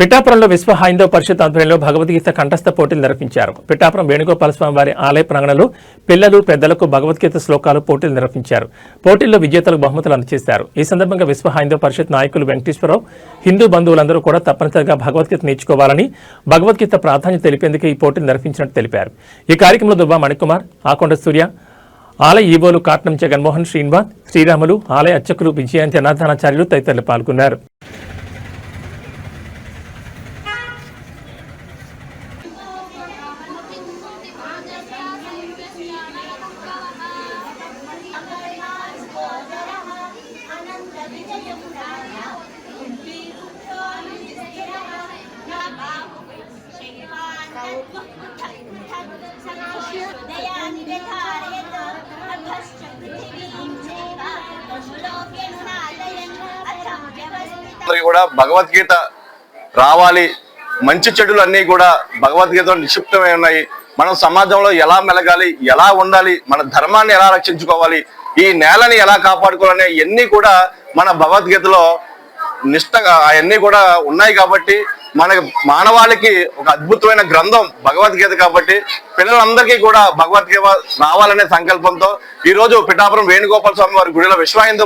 పిఠాపురంలో విశ్వ హైందవ పరిషత్ ఆధ్వర్యంలో భగవద్గీత కంఠస్థ పోటీలు నిర్వహించారు. పిఠాపురం వేణుగోపాల స్వామి వారి ఆలయ ప్రాంగణంలో పిల్లలు పెద్దలకు భగవద్గీత శ్లోకాలు పోటీలు నిర్వహించారు. పోటీల్లో విజేతలకు బహుమతులు అందజేశారు. ఈ సందర్భంగా విశ్వ హైందవ పరిషత్ నాయకులు వెంకటేశ్వరరావు హిందూ బంధువులందరూ కూడా తప్పనిసరిగా భగవద్గీత నేర్చుకోవాలని భగవద్గీత ప్రాధాన్యత తెలిపేందుకు ఈ పోటీలు నిర్వహించినట్టు తెలిపారు. ఈ కార్యక్రమంలో దుబ్బా మణికుమార్ ఆకొండ సూర్య ఆలయ ఈవోలు కాట్నం జగన్మోహన్ శ్రీనివాస్ శ్రీరాములు ఆలయ అర్చకులు విజయాంతి అనాథానాచార్యులు తదితరులు పాల్గొన్నారు. కూడా భగవద్గీత రావాలి. మంచి చెడులు అన్నీ కూడా భగవద్గీతలో నిక్షిప్తమై ఉన్నాయి. మనం సమాజంలో ఎలా మెలగాలి ఎలా ఉండాలి మన ధర్మాన్ని ఎలా రక్షించుకోవాలి ఈ నేలని ఎలా కాపాడుకోవాలనే ఇవన్నీ కూడా మన భగవద్గీతలో నిష్టగా అవన్నీ కూడా ఉన్నాయి కాబట్టి మన మానవాళికి ఒక అద్భుతమైన గ్రంథం భగవద్గీత కాబట్టి పిల్లలందరికీ కూడా భగవద్గీత రావాలనే సంకల్పంతో ఈ రోజు పిఠాపురం వేణుగోపాల స్వామి వారి గుడిలో విశ్వ హిందూ